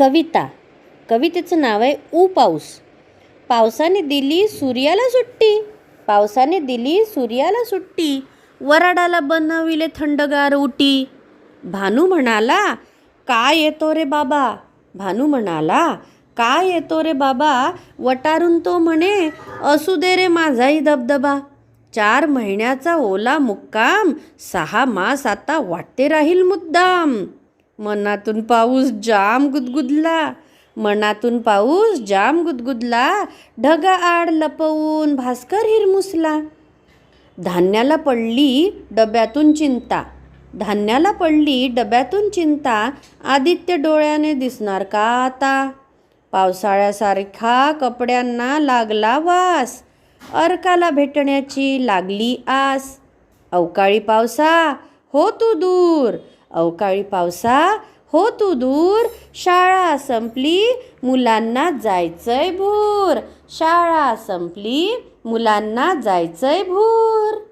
कविता. कवितेचं नाव आहे ऊ पाऊस. पावसाने दिली सूर्याला सुट्टी. पावसाने दिली सूर्याला सुट्टी. वराडाला बनविले थंडगार उटी भानू म्हणाला काय येतो रे बाबा? भानू म्हणाला काय येतो रे बाबा? वटारून तो म्हणे असू दे रे माझाही दबदबा. चार महिन्याचा ओला मुक्काम सहा मास आता वाटते राहील मुद्दाम. मनातून पाऊस जाम गुदगुदला मनातून पाऊस जाम गुदगुदला ढगा आड लपवून भास्कर हिरमुसला धान्याला पडली डब्यातून चिंता धान्याला पडली डब्यातून चिंता आदित्य डोळ्याने दिसणार का आता? पावसाळ्यासारखा कपड्यांना लागला वास अर्काला भेटण्याची लागली आस. अवकाळी पावसा हो तू दूर अवकाळी पावसा हो तू दूर. शाळा संपली मुलांना जायचंय भूर. शाळा संपली मुलांना जायचंय भूर.